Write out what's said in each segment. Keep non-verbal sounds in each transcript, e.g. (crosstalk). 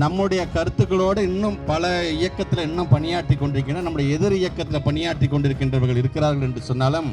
நம்முடைய கருத்துக்களோடு இன்னும் பல இயக்கத்தில் இன்னும் பணியாற்றி கொண்டிருக்கின்றன நம்முடைய எதிர் இயக்கத்தில் பணியாற்றி கொண்டிருக்கின்றவர்கள் இருக்கிறார்கள் என்று சொன்னாலும்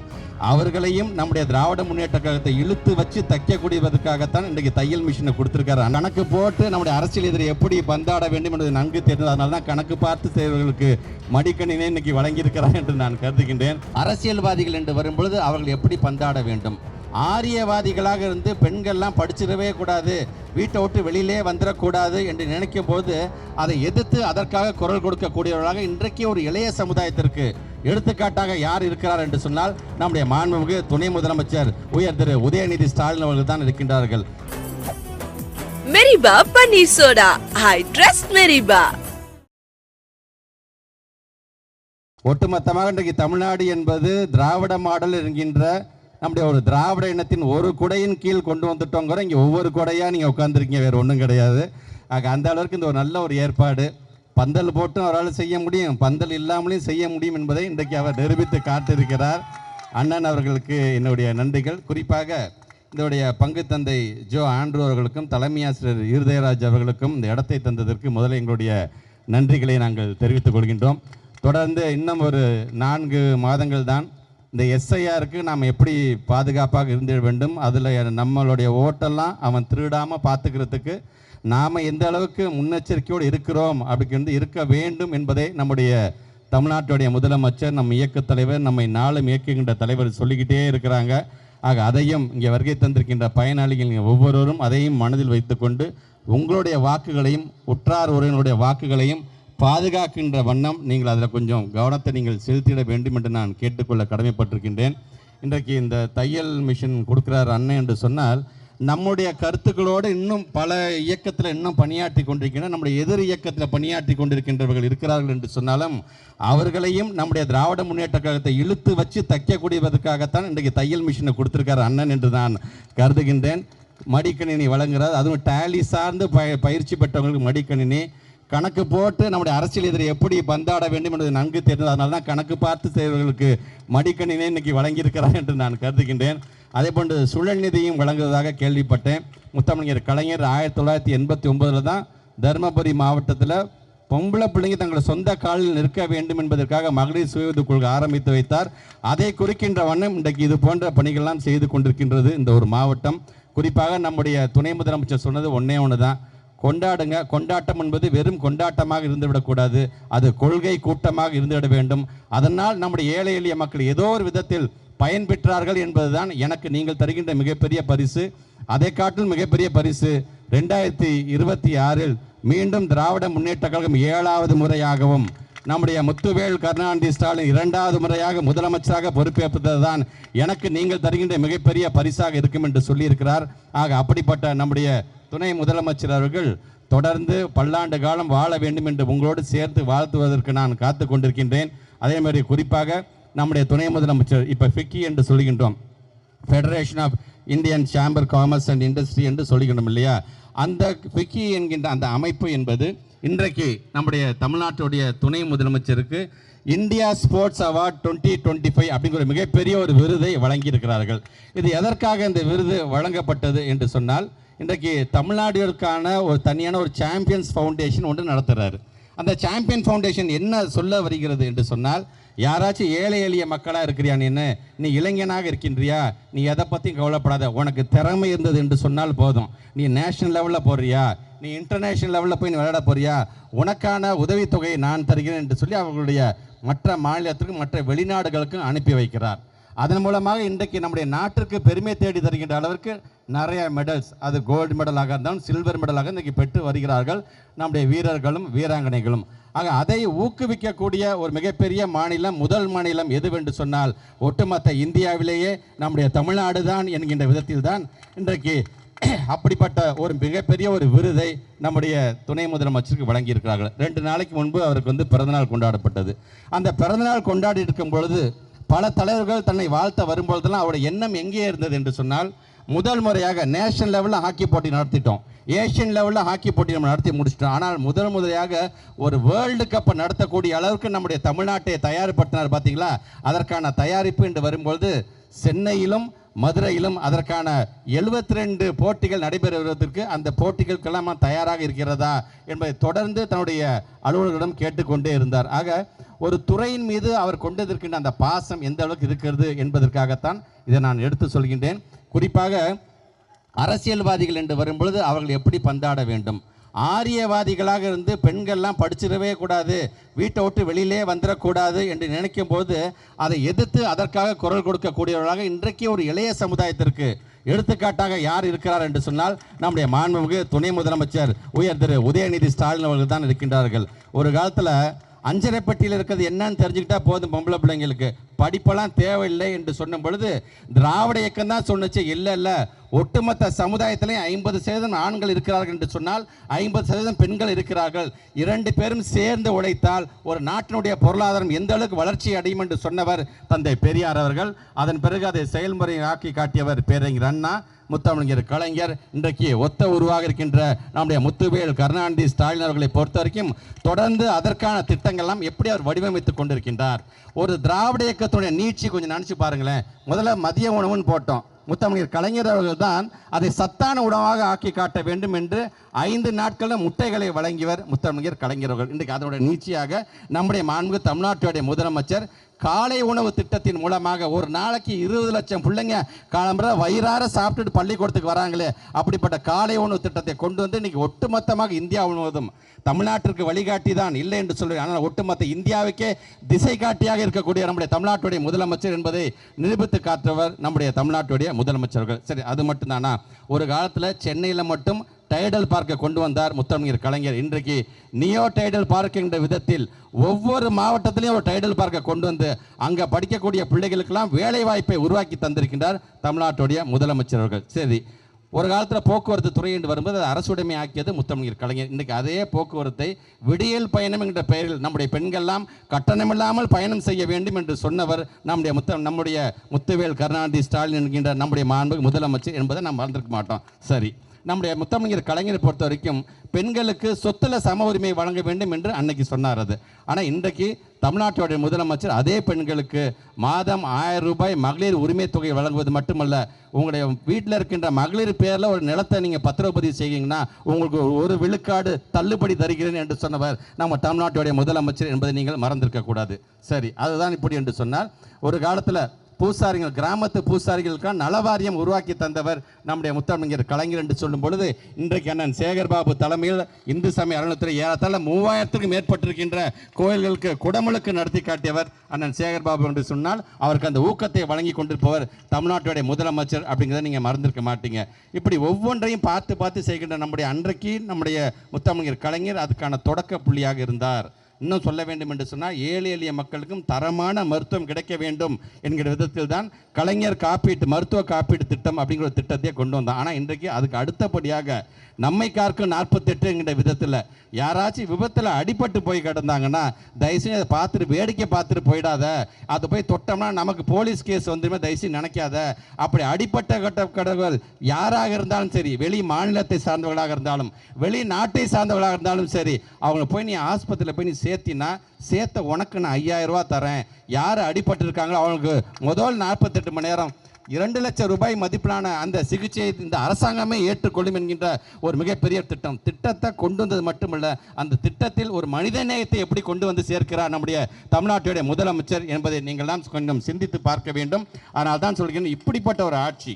அவர்களையும் நம்முடைய திராவிட முன்னேற்ற கழகத்தை இழுத்து வச்சு தைக்கக்கூடியதற்காகத்தான் இன்றைக்கு தையல் மிஷினை கொடுத்துருக்காரு. கணக்கு போட்டு நம்முடைய அரசியல் எதிரி எப்படி பந்தாட வேண்டும் என்பது நன்கு தெரிந்தது. அதனால தான் கணக்கு பார்த்து செய்வர்களுக்கு மடிக்கணினை இன்னைக்கு வழங்கியிருக்கிறார் என்று நான் கருதுகின்றேன். அரசியல்வாதிகள் என்று வரும்பொழுது அவர்கள் எப்படி பந்தாட வேண்டும்? ஆரியவாதிகளாக இருந்து பெண்கள்லாம் படிச்சிடவே கூடாது வீட்டை விட்டு வெளியிலே வந்துடக்கூடாது என்று நினைக்கும் போது அதை எதிர்த்து அதற்காக குரல் கொடுக்கக்கூடியவர்களாக இன்றைக்கு ஒரு இளைய சமுதாயத்திற்கு எடுத்துக்காட்டாக யார் இருக்கிறார் என்று சொன்னால் நம்முடைய மாண்புமிகு துணை முதலமைச்சர் உயர் திரு உதயநிதி ஸ்டாலின் அவர்கள் தான் இருக்கின்றார்கள். மெரிபா பன்னீர் சோடா ஐ ட்ரஸ்ட் மெரிபா. ஒட்டுமொத்தமாக இன்றைக்கு தமிழ்நாடு என்பது திராவிட மாடல் என்கின்ற நம்முடைய ஒரு திராவிட இனத்தின் ஒரு குடையின் கீழ் கொண்டு வந்துட்டோங்கிற இங்கே ஒவ்வொரு குடையாக நீங்கள் உட்காந்துருக்கீங்க வேறு ஒன்றும் கிடையாது. ஆக அந்த அளவுக்கு இந்த ஒரு நல்ல ஒரு ஏற்பாடு. பந்தல் போட்டும் அவரால் செய்ய முடியும். பந்தல் இல்லாமலையும் செய்ய முடியும் என்பதை இன்றைக்கு அவர் நிரூபித்து காட்டியிருக்கிறார். அண்ணன் அவர்களுக்கு என்னுடைய நன்றிகள். குறிப்பாக இதனுடைய பங்கு தந்தை ஜோ ஆண்ட்ரூ அவர்களுக்கும் தலைமை ஆசிரியர் இருதயராஜ் அவர்களுக்கும் இந்த இடத்தை தந்ததற்கு முதல்ல எங்களுடைய நன்றிகளை நாங்கள் தெரிவித்துக் கொள்கின்றோம். தொடர்ந்து இன்னும் ஒரு நான்கு மாதங்கள் தான் இந்த எஸ்ஐஆருக்கு நாம் எப்படி பாதுகாப்பாக இருந்திட வேண்டும்? அதில் நம்மளுடைய ஓட்டெல்லாம் அவன் திருடாமல் பார்த்துக்கிறதுக்கு நாம் எந்த அளவுக்கு முன்னெச்சரிக்கையோடு இருக்கிறோம் அப்படிங்கிறது இருக்க வேண்டும் என்பதை நம்முடைய தமிழ்நாட்டுடைய முதலமைச்சர் நம் இயக்கத் தலைவர் நம்மை நாளும் இயக்குகின்ற தலைவர் சொல்லிக்கிட்டே இருக்கிறாங்க. ஆக அதையும் இங்கே வருகை தந்திருக்கின்ற பயனாளிகள் ஒவ்வொருவரும் அதையும் மனதில் வைத்துக்கொண்டு உங்களுடைய வாக்குகளையும் உற்றார் உறவினருடைய வாக்குகளையும் பாதுகாக்கின்ற வண்ணம் நீங்கள் அதில் கொஞ்சம் கவனத்தை நீங்கள் செலுத்திட வேண்டும் என்று நான் கேட்டுக்கொள்ள கடமைப்பட்டிருக்கின்றேன். இன்றைக்கு இந்த தையல் மிஷின் கொடுக்குறார் அண்ணன் என்று சொன்னால் நம்முடைய கருத்துக்களோடு இன்னும் பல இயக்கத்தில் இன்னும் பணியாற்றி கொண்டிருக்கின்றன. நம்முடைய எதிர் இயக்கத்தில் பணியாற்றி கொண்டிருக்கின்றவர்கள் இருக்கிறார்கள் என்று சொன்னாலும் அவர்களையும் நம்முடைய திராவிட முன்னேற்ற கழகத்தை இழுத்து வச்சு தைக்கக்கூடியதற்காகத்தான் இன்றைக்கு தையல் மிஷினை கொடுத்துருக்கார் அண்ணன் என்று நான் கருதுகின்றேன். மடிக்கணினி வழங்குகிறார். அதுவும் டேலி சார்ந்து ப பயிற்சி பெற்றவங்களுக்கு மடிக்கணினி கணக்கு போட்டு நம்முடைய அரசியல் எதிரி எப்படி பந்தாட வேண்டும் என்பது நன்கு தெரிந்தது. அதனால தான் கணக்கு பார்த்து செய்வர்களுக்கு மடிக்கணினை இன்னைக்கு வழங்கியிருக்கிறார் என்று நான் கருதுகின்றேன். அதே போன்று சுழல் நிதியும் வழங்குவதாக கேள்விப்பட்டேன். முத்தமிழர் கலைஞர் ஆயிரத்தி தொள்ளாயிரத்தி எண்பத்தி ஒன்பதில் தான் தருமபுரி மாவட்டத்தில் பொம்பளை பிள்ளைங்க தங்கள் சொந்த காலில் நிற்க வேண்டும் என்பதற்காக மகளிர் சுய கொள்கை ஆரம்பித்து வைத்தார். அதை குறிக்கின்ற வண்ணம் இன்றைக்கு இது போன்ற பணிகள்லாம் செய்து கொண்டிருக்கின்றது இந்த ஒரு மாவட்டம். குறிப்பாக நம்முடைய துணை முதலமைச்சர் சொன்னது ஒன்றே ஒன்று தான் கொண்டாடுங்க. கொண்டாட்டம் என்பது வெறும் கொண்டாட்டமாக இருந்துவிடக்கூடாது. அது கொள்கை கூட்டமாக இருந்துவிட வேண்டும். அதனால் நம்முடைய ஏழை எளிய மக்கள் ஏதோ ஒரு விதத்தில் பயன் பெற்றார்கள் என்பதுதான் எனக்கு நீங்கள் தருகின்ற மிகப்பெரிய பரிசு. அதை காட்டிலும் மிகப்பெரிய பரிசு ரெண்டாயிரத்தி இருபத்தி ஆறில் மீண்டும் திராவிட முன்னேற்ற கழகம் ஏழாவது முறையாகவும் நம்முடைய முத்துவேல் கருணாநிதி ஸ்டாலின் இரண்டாவது முறையாக முதலமைச்சராக பொறுப்பேற்பது தான் எனக்கு நீங்கள் தருகின்ற மிகப்பெரிய பரிசாக இருக்கும் என்று சொல்லியிருக்கிறார். ஆக அப்படிப்பட்ட நம்முடைய துணை முதலமைச்சர் அவர்கள் தொடர்ந்து பல்லாண்டு காலம் வாழ வேண்டும் என்று உங்களோடு சேர்த்து வாழ்த்துவதற்கு நான் காத்து கொண்டிருக்கின்றேன். அதே மாதிரி குறிப்பாக நம்முடைய துணை முதலமைச்சர் இப்போ ஃபிக்கி என்று சொல்கின்றோம். Federation of Indian chamber commerce and industry என்று சொல்லுகின்றோம் இல்லையா? அந்த ஃபிக்கி என்கின்ற அந்த அமைப்பு என்பது இன்றைக்கு நம்முடைய தமிழ்நாட்டுடைய துணை முதலமைச்சருக்கு India sports award twenty twenty five அப்படிங்கிற மிகப்பெரிய ஒரு விருதை வழங்கியிருக்கிறார்கள். இது எதற்காக இந்த விருது வழங்கப்பட்டது என்று சொன்னால் இன்றைக்கு தமிழ்நாடுகளுக்கான ஒரு தனியான ஒரு சாம்பியன்ஸ் ஃபவுண்டேஷன் ஒன்று நடத்துகிறாரு அந்த சாம்பியன் ஃபவுண்டேஷன் என்ன சொல்ல வருகிறது என்று சொன்னால் யாராச்சும் ஏழை எளிய மக்களாக இருக்கிறியா நீ என்ன? நீ இளைஞனாக இருக்கின்றியா? நீ எதை பற்றியும் கவலைப்படாத. உனக்கு திறமை இருந்தது என்று சொன்னால் போதும். நீ நேஷனல் லெவலில் போடுறியா நீ இன்டர்நேஷனல் லெவலில் போய் நீ விளையாட போறியா? உனக்கான உதவித்தொகையை நான் தருகிறேன் என்று சொல்லி அவர்களுடைய மற்ற மாநிலத்திற்கும் மற்ற வெளிநாடுகளுக்கும் அனுப்பி வைக்கிறார். அதன் மூலமாக இன்றைக்கு நம்முடைய நாட்டிற்கு பெருமை தேடி தருகின்ற அளவிற்கு நிறைய மெடல்ஸ் அது கோல்டு மெடலாக இருந்தாலும் சில்வர் மெடலாக இன்றைக்கு பெற்று வருகிறார்கள் நம்முடைய வீரர்களும் வீராங்கனைகளும். ஆக அதை ஊக்குவிக்கக்கூடிய ஒரு மிகப்பெரிய மாநிலம் முதல் மாநிலம் எதுவென்று சொன்னால் ஒட்டுமொத்த இந்தியாவிலேயே நம்முடைய தமிழ்நாடு தான் என்கின்ற விதத்தில் தான் இன்றைக்கு (clears throat) அப்படிப்பட்ட ஒரு மிகப்பெரிய ஒரு விருதை நம்முடைய துணை முதலமைச்சருக்கு வழங்கியிருக்கிறார்கள். ரெண்டு நாளைக்கு முன்பு அவருக்கு வந்து பிறந்தநாள் கொண்டாடப்பட்டது. அந்த பிறந்தநாள் கொண்டாடி இருக்கும் பொழுது பல தலைவர்கள் தன்னை வாழ்த்த வரும்பொழுதெல்லாம் அவருடைய எண்ணம் எங்கே இருந்தது என்று சொன்னால் முதல் முறையாக நேஷனல் லெவலில் ஹாக்கி போட்டி நடத்திட்டோம். ஏஷியன் லெவலில் ஹாக்கி போட்டி நம்ம நடத்தி முடிச்சிட்டோம். ஆனால் முதல் முறையாக ஒரு வேர்ல்டு கப்பை நடத்தக்கூடிய அளவுக்கு நம்முடைய தமிழ்நாட்டை தயார்படுத்தினார் பார்த்தீங்களா அதற்கான தயாரிப்பு என்று வரும்பொழுது சென்னையிலும் மதுரையிலும் அதற்கான 72 ரெண்டு போட்டிகள் நடைபெறுவதற்கு அந்த போட்டிகளுக்கெல்லாம் தயாராக இருக்கிறதா என்பதை தொடர்ந்து தன்னுடைய அலுவலர்களிடம் கேட்டுக்கொண்டே இருந்தார். ஆக ஒரு துறையின் மீது அவர் கொண்டதற்கின்ற அந்த பாசம் எந்த அளவுக்கு இருக்கிறது என்பதற்காகத்தான் இதை நான் எடுத்து சொல்கின்றேன். குறிப்பாக அரசியல்வாதிகள் என்று வரும்பொழுது அவர்கள் எப்படி பந்தாட வேண்டும்? ஆரியவாதிகளாக இருந்து பெண்கள்லாம் படிச்சிடவே கூடாது வீட்டை விட்டு வெளியிலே வந்துடக்கூடாது என்று நினைக்கும் போது அதை எதிர்த்து அதற்காக குரல் கொடுக்கக்கூடியவர்களாக இன்றைக்கு ஒரு இளைய சமுதாயத்திற்கு எடுத்துக்காட்டாக யார் இருக்கிறார் என்று சொன்னால் நம்முடைய மாண்புமிகு துணை முதலமைச்சர் உயர் திரு உதயநிதி ஸ்டாலின் அவர்கள் தான் இருக்கின்றார்கள். ஒரு காலத்தில் அஞ்சரைப்பட்டியில் இருக்கிறது என்னன்னு தெரிஞ்சுக்கிட்டா போதும் பொம்பளை பிள்ளைங்களுக்கு. படிப்பெல்லாம் தேவையில்லை என்று சொன்ன பொழுது திராவிட இயக்கம் தான் சொன்னுச்சு இல்லை இல்லை. ஒட்டுமொத்த சமுதாயத்திலையும் ஐம்பது சதவீதம் ஆண்கள் இருக்கிறார்கள் என்று சொன்னால் ஐம்பது சதவீதம் பெண்கள் இருக்கிறார்கள். இரண்டு பேரும் சேர்ந்து உழைத்தால் ஒரு நாட்டினுடைய பொருளாதாரம் எந்த அளவுக்கு வளர்ச்சி அடையும் என்று சொன்னவர் தந்தை பெரியார் அவர்கள். அதன் பிறகு அதை செயல்முறையாக்கி காட்டியவர் பேரறிஞர் அண்ணா முத்தமிழர் கலைஞர். இன்றைக்கு ஒத்த உருவாக இருக்கின்ற நம்முடைய முத்துவேல் கருணாநிதி ஸ்டாலின் அவர்களை பொறுத்த வரைக்கும் தொடர்ந்து அதற்கான திட்டங்கள்லாம் எப்படி அவர் வடிவமைத்துக் கொண்டிருக்கின்றார். ஒரு திராவிட உலகத்துடைய நீட்சி கொஞ்சம் நினச்சி பாருங்களேன். முதல்ல மதிய உணவுன்னு போட்டோம். முத்தமிழர் கலைஞர் அவர்கள் தான் அதை சத்தான உணவாக ஆக்கி காட்ட வேண்டும் என்று ஐந்து நாட்களில் முட்டைகளை வழங்கியவர் முத்தமிழர் கலைஞர் அவர்கள். இன்றைக்கு அதனுடைய நீட்சியாக நம்முடைய மாண்பு தமிழ்நாட்டுடைய முதலமைச்சர் காலை உணவு திட்டத்தின் மூலமாக ஒரு நாளைக்கு இருபது லட்சம் பிள்ளைங்க காலம்புற வயிறார சாப்பிட்டுட்டு பள்ளிக்கூடத்துக்கு வராங்களே அப்படிப்பட்ட காலை உணவு திட்டத்தை கொண்டு வந்து இன்னைக்கு ஒட்டுமொத்தமாக இந்தியா முழுவதும் தமிழ்நாட்டிற்கு வழிகாட்டி தான் இல்லை என்று சொல்லுவேன் ஆனால் ஒட்டுமொத்த இந்தியாவுக்கே திசை காட்டியாக இருக்கக்கூடிய நம்முடைய தமிழ்நாட்டுடைய முதலமைச்சர் என்பதை நிரூபித்து காற்றவர் நம்முடைய தமிழ்நாட்டுடைய முதலமைச்சர்கள். சரி அது மட்டும்தானா? ஒரு காலத்தில் சென்னையில் மட்டும் டைடல் பார்க்கை கொண்டு வந்தார் முத்தமிழர் கலைஞர். இன்றைக்கு நியோ டைடல் பார்க் என்ற விதத்தில் ஒவ்வொரு மாவட்டத்திலையும் ஒரு டைடல் பார்க்கை கொண்டு வந்து அங்கே படிக்கக்கூடிய பிள்ளைகளுக்கெல்லாம் வேலை வாய்ப்பை உருவாக்கி தந்திருக்கின்றார் தமிழ்நாட்டுடைய முதலமைச்சர் அவர்கள். சரி ஒரு காலத்தில் போக்குவரத்து துறை என்று வரும்போது அது அரசுடைமை ஆக்கியது முத்தமிழர் கலைஞர். இன்றைக்கு அதே போக்குவரத்தை விடியல் பயணம் என்ற பெயரில் நம்முடைய பெண்கள்லாம் கட்டணமில்லாமல் பயணம் செய்ய வேண்டும் என்று சொன்னவர் நம்முடைய முத்த நம்முடைய முத்துவேல் கருணாநிதி ஸ்டாலின் என்கின்ற நம்முடைய மாண்பு முதலமைச்சர் என்பதை நாம் மறந்திருக்க மாட்டோம். சரி நம்முடைய முத்தமிழர் கலைஞரை பொறுத்த வரைக்கும் பெண்களுக்கு சொத்துல சம உரிமை வழங்க வேண்டும் என்று அன்னைக்கு சொன்னார் அது. ஆனால் இன்றைக்கு தமிழ்நாட்டுடைய முதலமைச்சர் அதே பெண்களுக்கு மாதம் ஆயிரம் ரூபாய் மகளிர் உரிமை தொகை வழங்குவது மட்டுமல்ல உங்களுடைய வீட்டில் இருக்கின்ற மகளிர் பேரில் ஒரு நிலத்தை நீங்கள் பத்திரப்பதிவு செய்கிறீங்கன்னா உங்களுக்கு ஒரு விழுக்காடு தள்ளுபடி தருகிறேன் என்று சொன்னவர் நம்ம தமிழ்நாட்டுடைய முதலமைச்சர் என்பதை நீங்கள் மறந்திருக்கக்கூடாது சரி அதுதான் இப்படி என்று சொன்னால் ஒரு காலத்தில் பூசாரிகள் கிராமத்து பூசாரிகளுக்கான நலவாரியம் உருவாக்கி தந்தவர் நம்முடைய முத்தமிழர் கலைஞர் என்று சொல்லும் பொழுது இன்றைக்கு அண்ணன் சேகர்பாபு தலைமையில் இந்து சமய அலுவலகத்தில் ஏறத்தாழ மூவாயிரத்துக்கும் மேற்பட்டிருக்கின்ற கோயில்களுக்கு குடமுழுக்கு நடத்தி காட்டியவர் அண்ணன் சேகர்பாபு என்று சொன்னால் அவருக்கு அந்த ஊக்கத்தை வழங்கி கொண்டிருப்பவர் தமிழ்நாட்டுடைய முதலமைச்சர் அப்படிங்கிறத நீங்கள் மறந்திருக்க மாட்டீங்க. இப்படி ஒவ்வொன்றையும் பார்த்து பார்த்து செய்கின்ற நம்முடைய அன்றைக்கு நம்முடைய முத்தமிழர் கலைஞர் அதுக்கான தொடக்க புள்ளியாக இருந்தார். இன்னும் சொல்ல வேண்டும் என்று சொன்னால் ஏழை எளிய மக்களுக்கும் தரமான மருத்துவம் கிடைக்க வேண்டும் என்கிற விதத்தில் தான் கலைஞர் காப்பீட்டு மருத்துவ காப்பீட்டு திட்டம் அப்படிங்கிற ஒரு திட்டத்தையே கொண்டு வந்தான். ஆனால் இன்றைக்கு அதுக்கு அடுத்தபடியாக நம்மை காக்கும் நாற்பத்தெட்டு விதத்தில் யாராச்சும் விபத்தில் அடிபட்டு போய் கிடந்தாங்கன்னா தயவுசெய்து அதை பார்த்துட்டு வேடிக்கை பார்த்துட்டு போயிடாத. அதை போய் தொட்டோம்னா நமக்கு போலீஸ் கேஸ் வந்துருமே தயவுசெய்து நினைக்காத. அப்படி அடிப்பட்ட கட்ட கடவுள் யாராக இருந்தாலும் சரி வெளி மாநிலத்தை சார்ந்தவர்களாக இருந்தாலும் வெளி நாட்டை சார்ந்தவர்களாக இருந்தாலும் சரி அவங்கள போய் நீ ஆஸ்பத்திரியில் போய் நீ சேர்த்தினா சேர்த்த உனக்கு நான் ஐயாயிரம் ரூபா தரேன். யார் அடிபட்டிருக்காங்களோ அவங்களுக்கு முதல் நாற்பத்தெட்டு மணி நேரம் இரண்டு லட்சம் ரூபாய் மதிப்பிலான அந்த சிகிச்சையை இந்த அரசாங்கமே ஏற்றுக்கொள்ளும் என்கின்ற ஒரு மிகப்பெரிய திட்டம். திட்டத்தை கொண்டு வந்தது மட்டுமல்ல அந்த திட்டத்தில் ஒரு மனித நேயத்தை எப்படி கொண்டு வந்து சேர்க்கிறார் நம்முடைய தமிழ்நாட்டுடைய முதலமைச்சர் என்பதை நீங்கள் தான் கொஞ்சம் சிந்தித்து பார்க்க வேண்டும். ஆனால் தான் சொல்கிறேன் இப்படிப்பட்ட ஒரு ஆட்சி.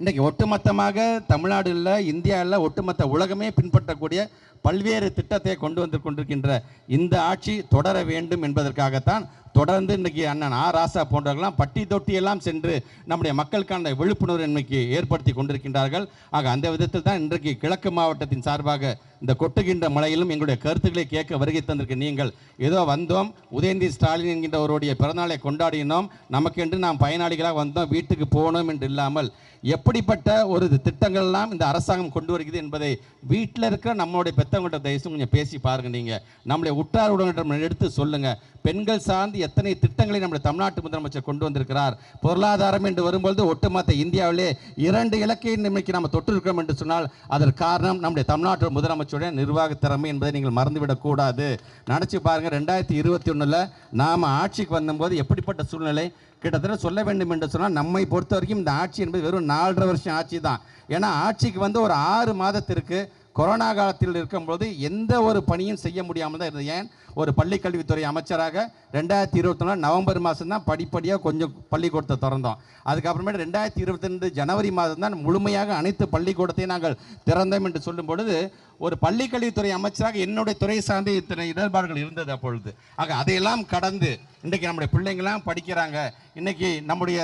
இன்றைக்கி ஒட்டுமொத்தமாக தமிழ்நாடு இல்லை இந்தியா இல்லை ஒட்டுமொத்த உலகமே பின்பற்றக்கூடிய பல்வேறு திட்டத்தை கொண்டு வந்து கொண்டிருக்கின்ற இந்த ஆட்சி தொடர வேண்டும் என்பதற்காகத்தான் தொடர்ந்து இன்னைக்கு அண்ணன் ஆ. ராசா போன்றவர்கள்லாம் பட்டி தொட்டி எல்லாம் சென்று நம்முடைய மக்களுக்கான விழிப்புணர்வு இன்னைக்கு ஏற்படுத்தி கொண்டிருக்கின்றார்கள். ஆக அந்த விதத்தில் தான் இன்றைக்கு கிழக்கு மாவட்டத்தின் சார்பாக இந்த கொட்டுகின்ற மலையிலும் எங்களுடைய கருத்துக்களை கேட்க வருகை தந்திருக்க நீங்கள் ஏதோ வந்தோம் உதயநிதி ஸ்டாலின் என்கின்ற பிறநாளை கொண்டாடினோம் நமக்கென்று நாம் பயனாளிகளாக வந்தோம் வீட்டுக்கு போகணும் என்று இல்லாமல் எப்படிப்பட்ட ஒரு திட்டங்கள்லாம் இந்த அரசாங்கம் கொண்டு வருகிறது என்பதை வீட்டில் இருக்கிற நம்மளுடைய பெற்றவங்கள்ட்ட தயவுசு கொஞ்சம் பேசி பாருங்க நீங்கள் நம்மளை உற்றார் உடனிடம் எடுத்து சொல்லுங்கள் பெண்கள் சார்ந்து எத்தனை திட்டங்களை நம்முடைய தமிழ்நாட்டு முதலமைச்சர் கொண்டு வந்திருக்கிறார். பொருளாதாரம் என்று வரும்பொழுது ஒட்டுமொத்த இந்தியாவிலே இரண்டு இலக்கை இன்னைக்கு நம்ம தொட்டிருக்கிறோம் என்று சொன்னால் அதற்கு காரணம் நம்முடைய தமிழ்நாட்டு முதலமைச்சருடைய நிர்வாக திறமை என்பதை நீங்கள் மறந்துவிடக்கூடாது நினச்சி பாருங்கள் ரெண்டாயிரத்தி இருபத்தி ஒன்றில் நாம் ஆட்சிக்கு வந்தபோது எப்படிப்பட்ட சூழ்நிலை? கிட்டத்தட்ட சொல்ல வேண்டும் என்று சொன்னால் நம்மை பொறுத்த வரைக்கும் இந்த ஆட்சி என்பது வெறும் நாலரை வருஷம் ஆட்சி தான். ஏன்னா ஆட்சிக்கு வந்து ஒரு ஆறு மாதத்திற்கு கொரோனா காலத்தில் இருக்கும்போது எந்த ஒரு பணியும் செய்ய முடியாமல் தான் இருந்தது. ஏன்? ஒரு பள்ளிக்கல்வித்துறை அமைச்சராக ரெண்டாயிரத்தி இருபத்தி நாலு நவம்பர் மாதம் தான் படிப்படியாக கொஞ்சம் பள்ளிக்கூடத்தை திறந்தோம். அதுக்கப்புறமேட்டு ரெண்டாயிரத்தி இருபத்தி ரெண்டு ஜனவரி மாதம் தான் முழுமையாக அனைத்து பள்ளிக்கூடத்தையும் நாங்கள் திறந்தோம் என்று சொல்லும் பொழுது ஒரு பள்ளிக்கல்வித்துறை அமைச்சராக என்னுடைய துறை சார்ந்த இத்தனை இடர்பாடுகள் இருந்தது அப்பொழுது. ஆக அதையெல்லாம் கடந்து இன்றைக்கு நம்முடைய பிள்ளைங்களாம் படிக்கிறாங்க. இன்னைக்கு நம்முடைய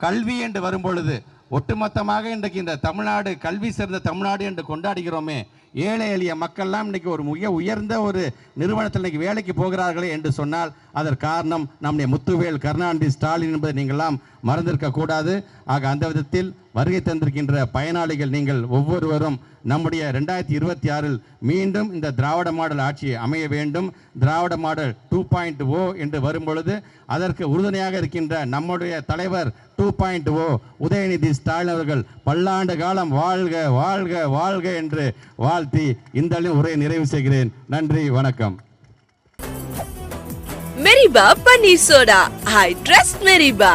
கல்வி என்று வரும்பொழுது ஒட்டுமொத்தமாக இன்றைக்கு இந்த தமிழ்நாடு கல்வி சிறந்த தமிழ்நாடு என்று கொண்டாடுகிறோமே ஏழை எளிய மக்கள்லாம் இன்றைக்கி ஒரு மிக உயர்ந்த ஒரு நிறுவனத்தில் இன்றைக்கி வேலைக்கு போகிறார்களே என்று சொன்னால் அதற்கு காரணம் நம்முடைய முத்துவேல் கருணாநிதி ஸ்டாலின் என்பதை நீங்கள்லாம் மறந்திருக்க கூடாது ஆக அந்த விதத்தில் வருகை தந்திருக்கின்ற பயனாளிகள் நீங்கள் ஒவ்வொருவரும் நம்முடைய ரெண்டாயிரத்தி இருபத்தி ஆறில் மீண்டும் இந்த திராவிட மாடல் ஆட்சி அமைய வேண்டும். Dravida model two point O என்று வரும்பொழுது அதற்கு உறுதுணையாக இருக்கின்ற நம்முடைய தலைவர் two point O Udhayanidhi Stalin அவர்கள் பல்லாண்டு காலம் வாழ்க வாழ்க வாழ்க என்று வாழ்த்தி இந்த உரையை நிறைவு செய்கிறேன். நன்றி வணக்கம். மெரிபா பன்னீர் சோடா ஐ ட்ரஸ்ட் மெரிபா